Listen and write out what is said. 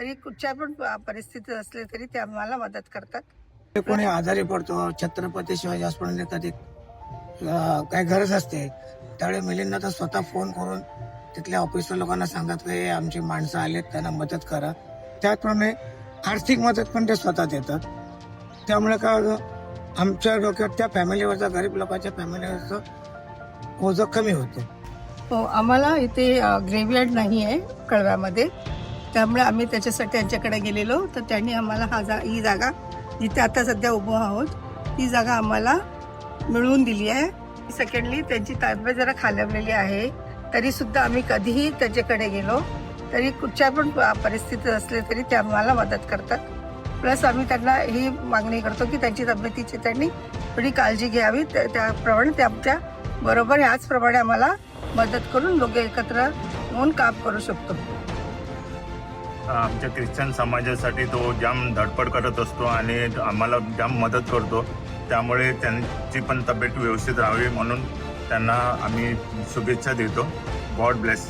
तरी कुठच्या पण परिस्थितीत असले तरी ते आम्हाला मदत करतात. कोणी आजारी पडतो छत्रपती शिवाजी हॉस्पिटलने कधी काही गरज असते त्यावेळी मिलिंद तर स्वतः फोन करून तिथल्या ऑफिसर लोकांना सांगतात की आमची माणसं आलेत त्यांना मदत करा. त्याचप्रमाणे आर्थिक मदत पण ते स्वतः देतात. त्यामुळे काय होतं, आमच्या डोक्यात त्या फॅमिलीवरचा गरीब लोकांच्या फॅमिलीवरचं ओझं कमी होतं. हो आम्हाला इथे ग्रेव्हयार्ड नाही आहे कळव्यामध्ये. त्यामुळे आम्ही त्याच्यासाठी त्यांच्याकडे गेलेलो. तर त्यांनी आम्हाला हा जा ही जागा जिथे आता सध्या उभं आहोत ती जागा आम्हाला मिळवून दिली आहे. सेकंडली त्यांची तब्येत जरा खालवलेली आहे. तरी सुद्धा आम्ही कधीही त्याच्याकडे गेलो. तरी कुठच्या पण परिस्थितीत असले तरी ते आम्हाला मदत करतात. प्लस आम्ही त्यांना ही मागणी करतो की त्यांची तब्येतीची त्यांनी थोडी काळजी घ्यावी. त्याप्रमाणे ते आमच्या बरोबर ह्याचप्रमाणे आम्हाला मदत करून दोघे एकत्र होऊन काम करू शकतो. आमच्या ख्रिश्चन समाजासाठी तो जाम धडपड करत असतो आणि आम्हाला जाम मदत करतो. त्यामुळे त्यांची पण तब्येत व्यवस्थित राहावी म्हणून त्यांना आम्ही शुभेच्छा देतो. God bless